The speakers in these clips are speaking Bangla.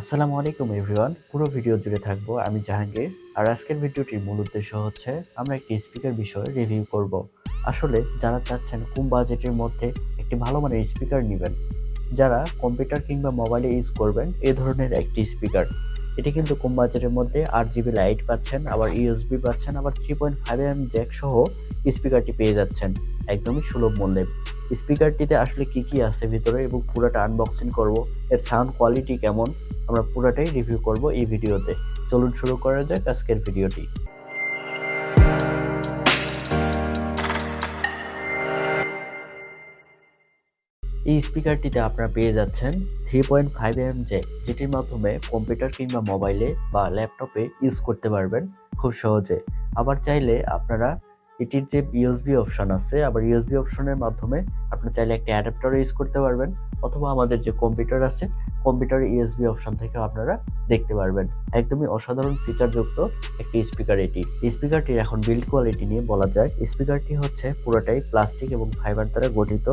আসসালামু আলাইকুম এভরিওয়ান। পুরো ভিডিও জুড়ে থাকব আমি জাহাঙ্গীর। আর আজকের ভিডিওটির মূল উদ্দেশ্য হচ্ছে আমরা একটি স্পিকার বিষয়ে রিভিউ করব। আসলে যারা চাচ্ছেন কম বাজেটের মধ্যে একটি ভালো মানের স্পিকার নেবেন, যারা কম্পিউটার কিংবা মোবাইলে ইউজ করবেন, এ ধরনের একটি স্পিকার এটি কিন্তু কম বাজেটের মধ্যে আট জিবি লাইট পাচ্ছেন, আবার ইউএসবি পাচ্ছেন, আবার three point five M jack সহ স্পিকারটি পেয়ে যাচ্ছেন একদমই সুলভ মূল্যে। স্পিকারটিতে আসলে কি কি আছে ভিতরে এবং পুরোটা আনবক্সিং করব, এর সাউন্ড কোয়ালিটি কেমন, আমরা পুরোটাই রিভিউ করব এই ভিডিওতে। চলুন শুরু করা যাক আজকের ভিডিওটি। এই স্পিকারটিতে আপনারা পেয়ে যাচ্ছেন three point five M jack যেটির মাধ্যমে কম্পিউটার কিংবা মোবাইলে বা ল্যাপটপে ইউজ করতে পারবেন খুব সহজে। আবার চাইলে আপনারা এটির যে ইউএসবি অপশন আছে, আবার ইউএসবি অপশনের মাধ্যমে আপনারা চাইলে একটা অ্যাডাপ্টার ইউজ করতে পারবেন, অথবা আমাদের যে কম্পিউটার আছে কম্পিউটারের ইউএসবি অপশন থেকে আপনারা দেখতে পারবেন। একদমই অসাধারণ ফিচারযুক্ত একটি স্পিকার এটি। স্পিকারটির এখন বিল্ড কোয়ালিটি নিয়ে বলা যায়। স্পিকারটি হচ্ছে পুরোটাই প্লাস্টিক এবং ফাইবার দ্বারা গঠিত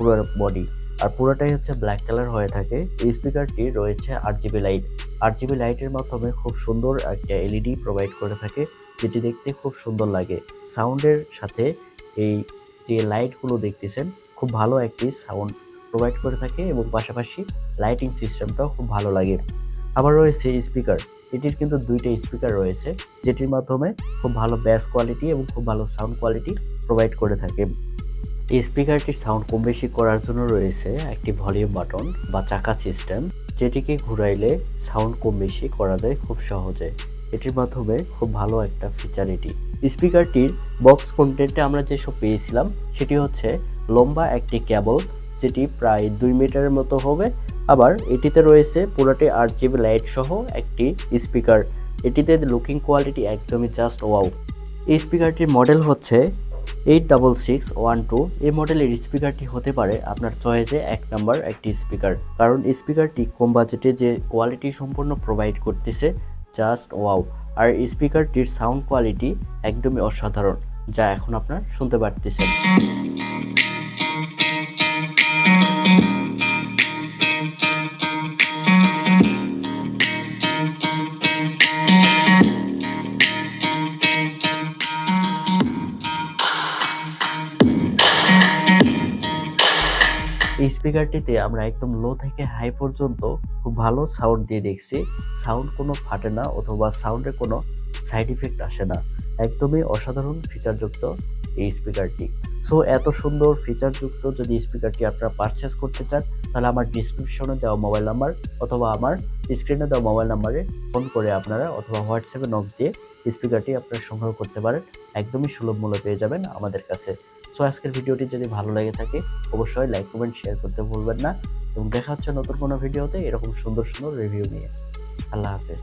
পুরো বডি আর পুরোটাই হচ্ছে ব্ল্যাক কালার হয়ে থাকে। এই স্পিকারটি রয়েছে আট জিবি লাইট আট জিবি লাইটের মাধ্যমে খুব সুন্দর একটা এলইডি প্রোভাইড করে থাকে, যেটি দেখতে খুব সুন্দর লাগে। সাউন্ডের সাথে এই যে লাইটগুলো দেখতেছেন, খুব ভালো একটি সাউন্ড প্রোভাইড করে থাকে এবং পাশাপাশি লাইটিং সিস্টেমটাও খুব ভালো লাগে। আবার রয়েছে স্পিকার এটির কিন্তু দুইটা স্পিকার রয়েছে, যেটির মাধ্যমে খুব ভালো ব্যাস কোয়ালিটি এবং খুব ভালো সাউন্ড কোয়ালিটি প্রোভাইড করে থাকে। এই স্পিকারটির সাউন্ড কম বেশি করার জন্য রয়েছে একটি ভলিউম বাটন বা চাকা সিস্টেম, যেটিকে ঘুরাইলে সাউন্ড কম বেশি করা যায় খুব সহজে। এটির মাধ্যমে খুব ভালো একটা ফিচার এটি। স্পিকারটির বক্স কন্টেন্টে আমরা যেসব পেয়েছিলাম, সেটি হচ্ছে লম্বা একটি কেবল যেটি প্রায় দুই মিটারের মতো হবে। আবার এটিতে রয়েছে পুরোটি আট জিবি লাইট সহ একটি স্পিকার এটিতে লুকিং কোয়ালিটি একদমই জাস্ট ওয়াও এই স্পিকারটির মডেল হচ্ছে eight double six one two এই মডেলের স্পিকারটি হতে পারে আপনার চয়েসে এক নাম্বার একটি স্পিকার কারণ স্পিকারটি কম বাজেটে যে কোয়ালিটি সম্পূর্ণ প্রোভাইড করতেছে জাস্ট ওয়াও আর স্পিকারটির সাউন্ড কোয়ালিটি একদমই অসাধারণ, যা এখন আপনার শুনতে পারতেছেন। এই স্পিকারটিতে আমরা একদম লো থেকে হাই পর্যন্ত খুব ভালো সাউন্ড দিয়ে দেখছি। সাউন্ড কোনো ফাটে না অথবা সাউন্ডে কোনো সাইড ইফেক্ট আসে না। একদমই অসাধারণ ফিচারযুক্ত এই স্পিকারটি সো এত সুন্দর ফিচারযুক্ত যদি স্পিকারটি আপনারা পারচেস করতে চান, তাহলে আমার ডিসক্রিপশনে দেওয়া মোবাইল নাম্বার অথবা আমার স্ক্রিনে দেওয়া মোবাইল নাম্বারে ফোন করে আপনারা অথবা হোয়াটসঅ্যাপে নক দিয়ে স্পিকারটি আপনারা সংগ্রহ করতে পারেন। একদমই সুলভ মূল্য পেয়ে যাবেন আমাদের কাছে। সো আজকের ভিডিওটি যদি ভালো লেগে থাকে, অবশ্যই লাইক কমেন্ট শেয়ার করতে ভুলবেন না। এবং দেখা হচ্ছে নতুন কোনো ভিডিওতে এরকম সুন্দর সুন্দর রিভিউ নিয়ে। আল্লাহ হাফেজ।